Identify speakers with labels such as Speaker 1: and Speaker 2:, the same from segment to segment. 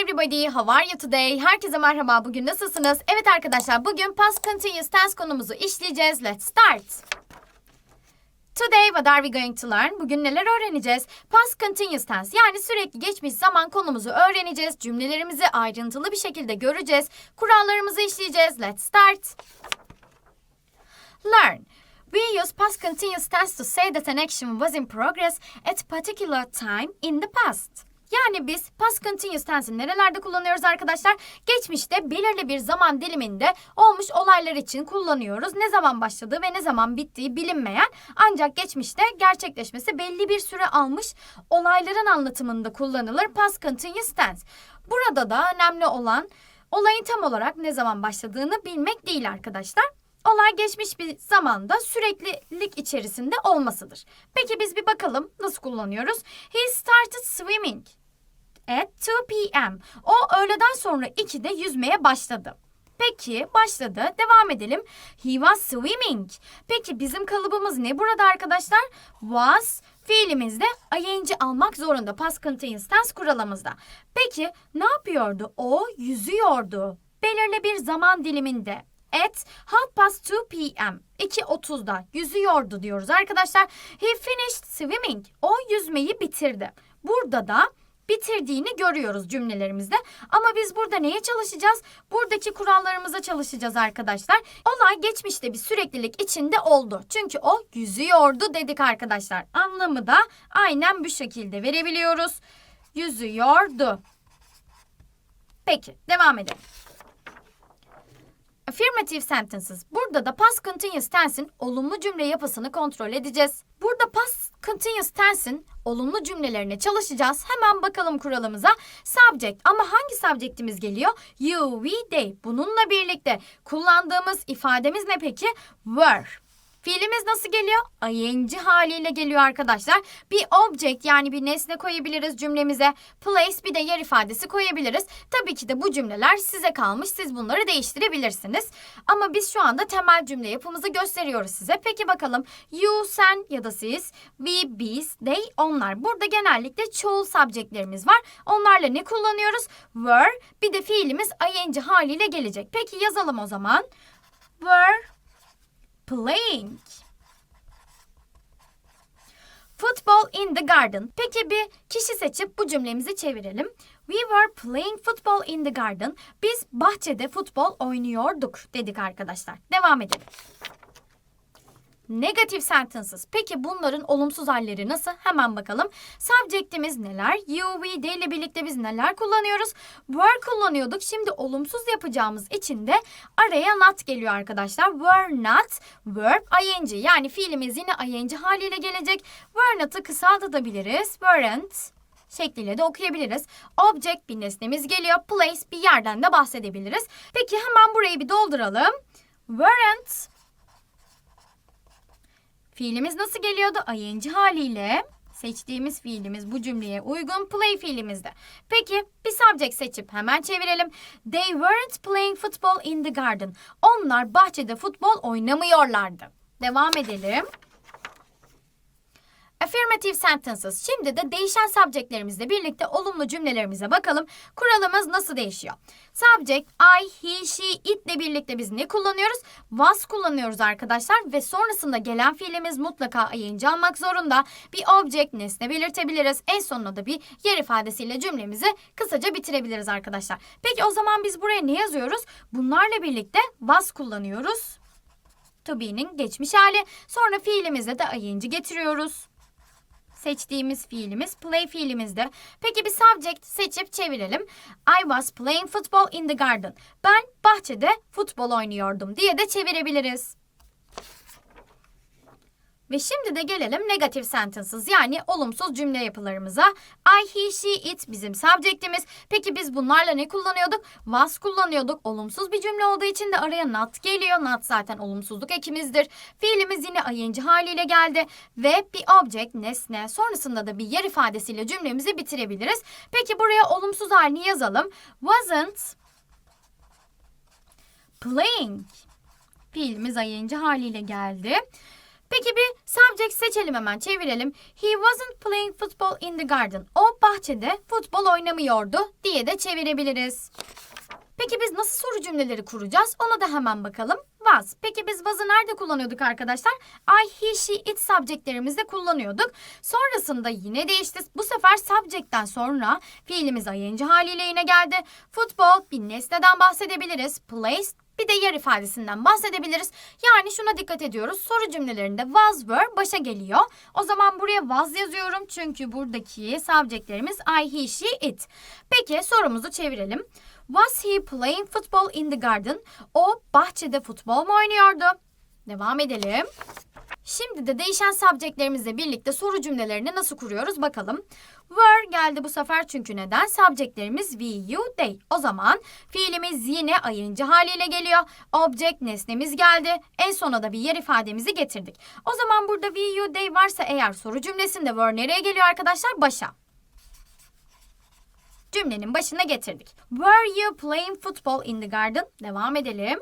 Speaker 1: everybody, how are you today? Herkese merhaba, bugün nasılsınız? Evet arkadaşlar, bugün past continuous tense konumuzu işleyeceğiz. Let's start. Today what are we going to learn? Bugün neler öğreneceğiz? Past continuous tense yani sürekli geçmiş zaman konumuzu öğreneceğiz. Cümlelerimizi ayrıntılı bir şekilde göreceğiz. Kurallarımızı işleyeceğiz. Let's start. Learn. We use past continuous tense to say that an action was in progress at particular time in the past. Yani biz past continuous tense'i nerelerde kullanıyoruz arkadaşlar? Geçmişte belirli bir zaman diliminde olmuş olaylar için kullanıyoruz. Ne zaman başladığı ve ne zaman bittiği bilinmeyen ancak geçmişte gerçekleşmesi belli bir süre almış olayların anlatımında kullanılır past continuous tense. Burada da önemli olan olayın tam olarak ne zaman başladığını bilmek değil arkadaşlar. Olay geçmiş bir zamanda süreklilik içerisinde olmasıdır. Peki biz bir bakalım nasıl kullanıyoruz? He started swimming at 2 p.m. O öğleden sonra 2'de yüzmeye başladı. Peki başladı. Devam edelim. He was swimming. Peki bizim kalıbımız ne burada arkadaşlar? Was fiilimizde ing almak zorunda. Past continuous tense kuralımızda. Peki ne yapıyordu? O yüzüyordu. Belirli bir zaman diliminde. At half past 2 p.m. 2.30'da yüzüyordu diyoruz arkadaşlar. He finished swimming. O yüzmeyi bitirdi. Burada da bitirdiğini görüyoruz cümlelerimizde. Ama biz burada neye çalışacağız? Buradaki kurallarımıza çalışacağız arkadaşlar. Olay geçmişte bir süreklilik içinde oldu. Çünkü o yüzüyordu dedik arkadaşlar. Anlamı da aynen bu şekilde verebiliyoruz. Yüzüyordu. Peki devam edelim. Affirmative sentences. Burada da past continuous tense'in olumlu cümle yapısını kontrol edeceğiz. Burada past continuous tense'in olumlu cümlelerine çalışacağız. Hemen bakalım kuralımıza. Subject ama hangi subject'imiz geliyor? You, we, they. Bununla birlikte kullandığımız ifademiz ne peki? Were. Fiilimiz nasıl geliyor? ing haliyle geliyor arkadaşlar. Bir object yani bir nesne koyabiliriz cümlemize. Place bir de yer ifadesi koyabiliriz. Tabii ki de bu cümleler size kalmış. Siz bunları değiştirebilirsiniz. Ama biz şu anda temel cümle yapımızı gösteriyoruz size. Peki bakalım you, sen ya da siz, we, biz, they, onlar. Burada genellikle çoğul subjectlerimiz var. Onlarla ne kullanıyoruz? Were bir de fiilimiz ing haliyle gelecek. Peki yazalım o zaman. Were playing. Football in the garden. Peki bir kişi seçip bu cümlemizi çevirelim. We were playing football in the garden. Biz bahçede futbol oynuyorduk dedik arkadaşlar. Devam edelim. Negative sentences. Peki bunların olumsuz halleri nasıl? Hemen bakalım. Subject'imiz neler? You, we, they ile birlikte biz neler kullanıyoruz? Were kullanıyorduk. Şimdi olumsuz yapacağımız için de araya not geliyor arkadaşlar. Were not, verb, ing. Yani fiilimiz yine ing haliyle gelecek. Were not'ı kısaltabiliriz. Weren't şekliyle de okuyabiliriz. Object bir nesnemiz geliyor. Place bir yerden de bahsedebiliriz. Peki hemen burayı bir dolduralım. Weren't Fiilimiz nasıl geliyordu? ing haliyle seçtiğimiz fiilimiz bu cümleye uygun play fiilimizde. Peki bir subject seçip hemen çevirelim. They weren't playing football in the garden. Onlar bahçede futbol oynamıyorlardı. Devam edelim. Affirmative sentences. Şimdi de değişen subjectlerimizle birlikte olumlu cümlelerimize bakalım. Kuralımız nasıl değişiyor? Subject I, he, she, it ile birlikte biz ne kullanıyoruz? Was kullanıyoruz arkadaşlar ve sonrasında gelen fiilimiz mutlaka ing almak zorunda. Bir object nesne belirtebiliriz. En sonuna da bir yer ifadesiyle cümlemizi kısaca bitirebiliriz arkadaşlar. Peki o zaman biz buraya ne yazıyoruz? Bunlarla birlikte was kullanıyoruz. To be'nin geçmiş hali. Sonra fiilimize de ing getiriyoruz seçtiğimiz fiilimiz play fiilimizde. Peki bir subject seçip çevirelim. I was playing football in the garden. Ben bahçede futbol oynuyordum diye de çevirebiliriz. Ve şimdi de gelelim negative sentences yani olumsuz cümle yapılarımıza. I, he, she, it bizim subject'imiz. Peki biz bunlarla ne kullanıyorduk? Was kullanıyorduk. Olumsuz bir cümle olduğu için de araya not geliyor. Not zaten olumsuzluk ekimizdir. Fiilimiz yine ing haliyle geldi. Ve bir object, nesne, sonrasında da bir yer ifadesiyle cümlemizi bitirebiliriz. Peki buraya olumsuz halini yazalım. Wasn't playing. Fiilimiz ing haliyle geldi. Peki bir subject seçelim hemen çevirelim. He wasn't playing football in the garden. O bahçede futbol oynamıyordu diye de çevirebiliriz. Peki biz nasıl soru cümleleri kuracağız? Ona da hemen bakalım. Was. Peki biz was'ı nerede kullanıyorduk arkadaşlar? I, he, she, it subjectlerimizde kullanıyorduk. Sonrasında yine değişti. Bu sefer subject'ten sonra fiilimiz ing haliyle yine geldi. Football bir nesneden bahsedebiliriz. Place bir de yer ifadesinden bahsedebiliriz. Yani şuna dikkat ediyoruz. Soru cümlelerinde was, were başa geliyor. O zaman buraya was yazıyorum. Çünkü buradaki subjectlerimiz I, he, she, it. Peki sorumuzu çevirelim. Was he playing football in the garden? O bahçede futbol mu oynuyordu? Devam edelim. Şimdi de değişen subjectlerimizle birlikte soru cümlelerini nasıl kuruyoruz bakalım. Were geldi bu sefer çünkü neden? Subjectlerimiz we, you, they. O zaman fiilimiz yine ing haliyle geliyor. Object nesnemiz geldi. En sona da bir yer ifademizi getirdik. O zaman burada we, you, they varsa eğer soru cümlesinde were nereye geliyor arkadaşlar? Başa cümlenin başına getirdik. Were you playing football in the garden? Devam edelim.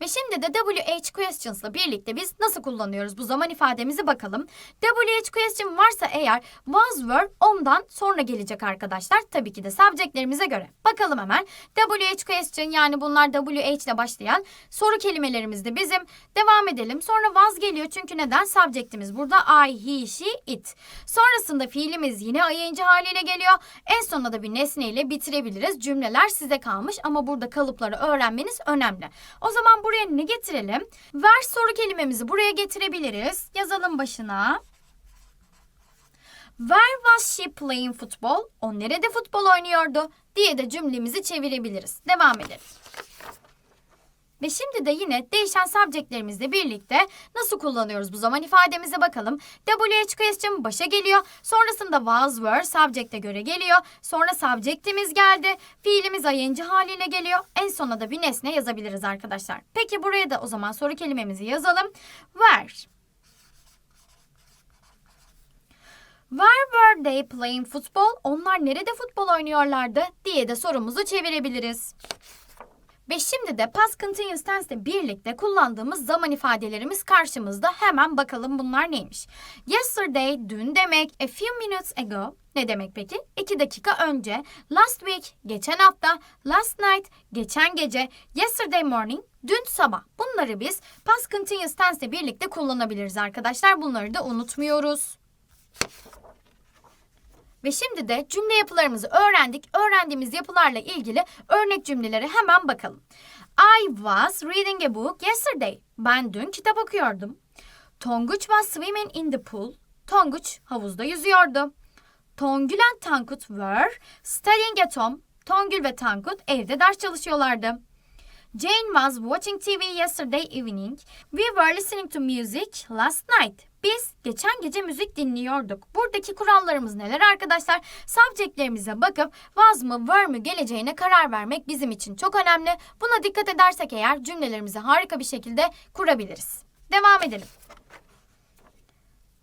Speaker 1: Ve şimdi de WH questions'la birlikte biz nasıl kullanıyoruz bu zaman ifademizi bakalım. WH question varsa eğer was were ondan sonra gelecek arkadaşlar. Tabii ki de subjectlerimize göre. Bakalım hemen. WH question yani bunlar WH ile başlayan soru kelimelerimiz de bizim. Devam edelim. Sonra was geliyor çünkü neden? Subjectimiz burada I, he, she, it. Sonrasında fiilimiz yine ing haliyle geliyor. En sonunda da bir nesneyle bitirebiliriz. Cümleler size kalmış ama burada kalıpları öğrenmeniz önemli. O zaman buraya ne getirelim? Ver soru kelimemizi buraya getirebiliriz. Yazalım başına. Where was she playing football? O nerede futbol oynuyordu? diye de cümlemizi çevirebiliriz. Devam edelim. Ve şimdi de yine değişen subjectlerimizle birlikte nasıl kullanıyoruz bu zaman ifademize bakalım. WH question başa geliyor. Sonrasında was were subject'e göre geliyor. Sonra subject'imiz geldi. Fiilimiz ing haliyle geliyor. En sona da bir nesne yazabiliriz arkadaşlar. Peki buraya da o zaman soru kelimemizi yazalım. Where. Where were they playing football? Onlar nerede futbol oynuyorlardı diye de sorumuzu çevirebiliriz. Ve şimdi de past continuous tense birlikte kullandığımız zaman ifadelerimiz karşımızda. Hemen bakalım bunlar neymiş. Yesterday dün demek. A few minutes ago ne demek peki? İki dakika önce. Last week geçen hafta. Last night geçen gece. Yesterday morning dün sabah. Bunları biz past continuous tense birlikte kullanabiliriz arkadaşlar. Bunları da unutmuyoruz. Ve şimdi de cümle yapılarımızı öğrendik. Öğrendiğimiz yapılarla ilgili örnek cümlelere hemen bakalım. I was reading a book yesterday. Ben dün kitap okuyordum. Tonguç was swimming in the pool. Tonguç havuzda yüzüyordu. Tongül and Tankut were studying at home. Tongül ve Tankut evde ders çalışıyorlardı. Jane was watching TV yesterday evening. We were listening to music last night. Biz geçen gece müzik dinliyorduk. Buradaki kurallarımız neler arkadaşlar? Subjectlerimize bakıp was mı were mü geleceğine karar vermek bizim için çok önemli. Buna dikkat edersek eğer cümlelerimizi harika bir şekilde kurabiliriz. Devam edelim.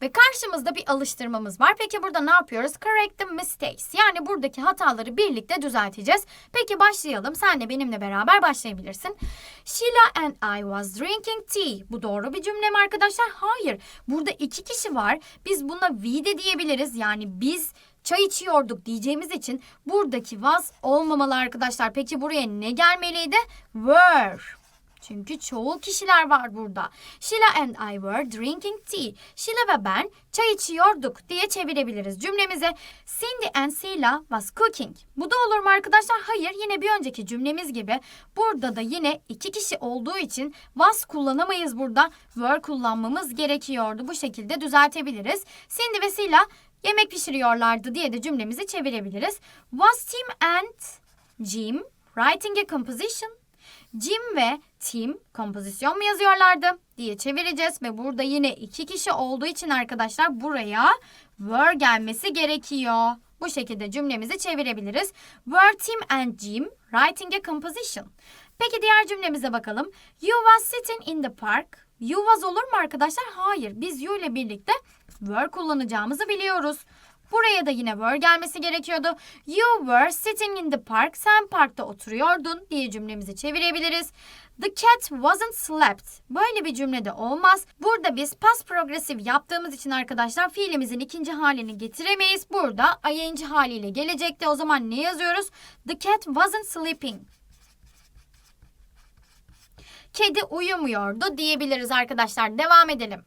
Speaker 1: Ve karşımızda bir alıştırmamız var. Peki burada ne yapıyoruz? Correct the mistakes. Yani buradaki hataları birlikte düzelteceğiz. Peki başlayalım. Sen de benimle beraber başlayabilirsin. Sheila and I was drinking tea. Bu doğru bir cümle mi arkadaşlar? Hayır. Burada iki kişi var. Biz buna we de diyebiliriz. Yani biz çay içiyorduk diyeceğimiz için buradaki was olmamalı arkadaşlar. Peki buraya ne gelmeliydi? Were. Çünkü çoğul kişiler var burada. Sheila and I were drinking tea. Sheila ve ben çay içiyorduk diye çevirebiliriz cümlemize. Cindy and Sheila was cooking. Bu da olur mu arkadaşlar? Hayır. Yine bir önceki cümlemiz gibi. Burada da yine iki kişi olduğu için was kullanamayız burada. Were kullanmamız gerekiyordu. Bu şekilde düzeltebiliriz. Cindy ve Sheila yemek pişiriyorlardı diye de cümlemizi çevirebiliriz. Was Tim and Jim writing a composition? Jim ve Tim kompozisyon mu yazıyorlardı diye çevireceğiz ve burada yine iki kişi olduğu için arkadaşlar buraya were gelmesi gerekiyor. Bu şekilde cümlemizi çevirebiliriz. Were Tim and Jim writing a composition? Peki diğer cümlemize bakalım. You was sitting in the park. You was olur mu arkadaşlar? Hayır. Biz you ile birlikte were kullanacağımızı biliyoruz. Buraya da yine were gelmesi gerekiyordu. You were sitting in the park. Sen parkta oturuyordun diye cümlemizi çevirebiliriz. The cat wasn't slept. Böyle bir cümlede olmaz. Burada biz past progressive yaptığımız için arkadaşlar fiilimizin ikinci halini getiremeyiz. Burada ing haliyle gelecekti. O zaman ne yazıyoruz? The cat wasn't sleeping. Kedi uyumuyordu diyebiliriz arkadaşlar. Devam edelim.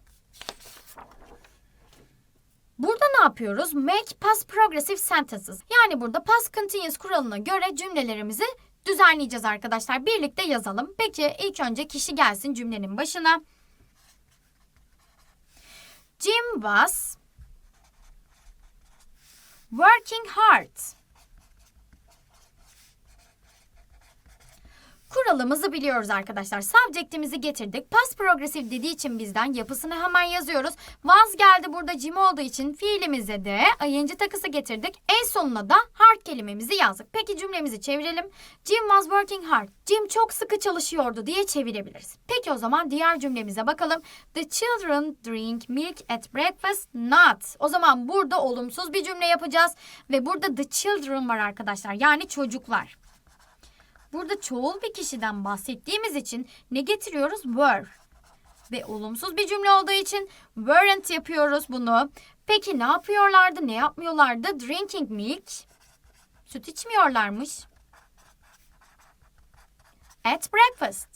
Speaker 1: Burada ne yapıyoruz? Make past progressive sentences. Yani burada past continuous kuralına göre cümlelerimizi düzenleyeceğiz arkadaşlar. Birlikte yazalım. Peki ilk önce kişi gelsin cümlenin başına. Jim was working hard. Kuralımızı biliyoruz arkadaşlar. Subject'imizi getirdik. Past progressive dediği için bizden yapısını hemen yazıyoruz. Was geldi burada Jim olduğu için fiilimize de ing takısı getirdik. En sonuna da hard kelimemizi yazdık. Peki cümlemizi çevirelim. Jim was working hard. Jim çok sıkı çalışıyordu diye çevirebiliriz. Peki o zaman diğer cümlemize bakalım. The children drink milk at breakfast not. O zaman burada olumsuz bir cümle yapacağız. Ve burada the children var arkadaşlar. Yani çocuklar. Burada çoğul bir kişiden bahsettiğimiz için ne getiriyoruz? Were. Ve olumsuz bir cümle olduğu için weren't yapıyoruz bunu. Peki ne yapıyorlardı, ne yapmıyorlardı? Drinking milk. Süt içmiyorlarmış. At breakfast.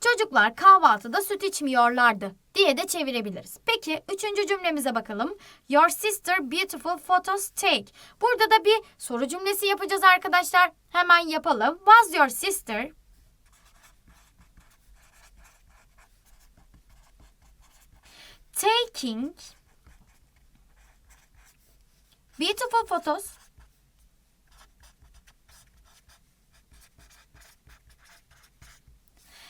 Speaker 1: Çocuklar kahvaltıda süt içmiyorlardı diye de çevirebiliriz. Peki üçüncü cümlemize bakalım. Your sister beautiful photos take. Burada da bir soru cümlesi yapacağız arkadaşlar. Hemen yapalım. Was your sister taking beautiful photos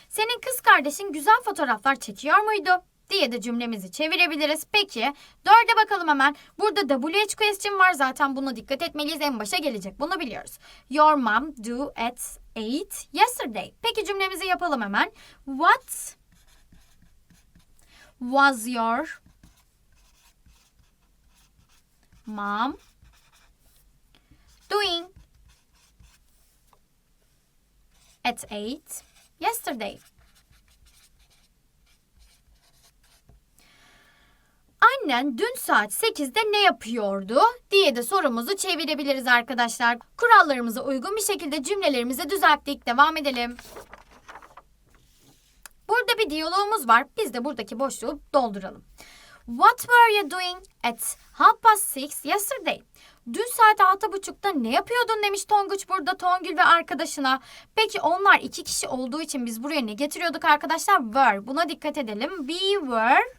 Speaker 1: Senin kız kardeşin güzel fotoğraflar çekiyor muydu? Diye de cümlemizi çevirebiliriz. Peki dörde bakalım hemen. Burada WH question var zaten buna dikkat etmeliyiz. En başa gelecek bunu biliyoruz. Your mom do at 8 yesterday. Peki cümlemizi yapalım hemen. What was your mom doing at 8 yesterday? Annen dün saat 8'de ne yapıyordu diye de sorumuzu çevirebiliriz arkadaşlar. Kurallarımıza uygun bir şekilde cümlelerimizi düzelttik. Devam edelim. Burada bir diyalogumuz var. Biz de buradaki boşluğu dolduralım. What were you doing at half past six yesterday? Dün saat altı buçukta ne yapıyordun demiş Tonguç burada Tongül ve arkadaşına. Peki onlar iki kişi olduğu için biz buraya ne getiriyorduk arkadaşlar? Were. Buna dikkat edelim. We were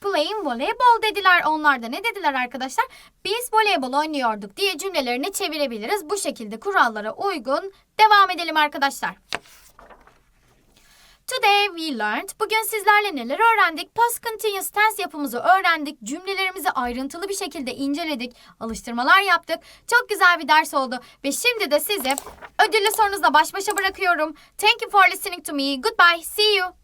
Speaker 1: playing voleyball dediler. Onlar da ne dediler arkadaşlar? Biz voleybol oynuyorduk diye cümlelerini çevirebiliriz. Bu şekilde kurallara uygun devam edelim arkadaşlar. Today we learned. Bugün sizlerle neler öğrendik? Past continuous tense yapımızı öğrendik. Cümlelerimizi ayrıntılı bir şekilde inceledik. Alıştırmalar yaptık. Çok güzel bir ders oldu. Ve şimdi de sizi ödüllü sorunuzla baş başa bırakıyorum. Thank you for listening to me. Goodbye. See you.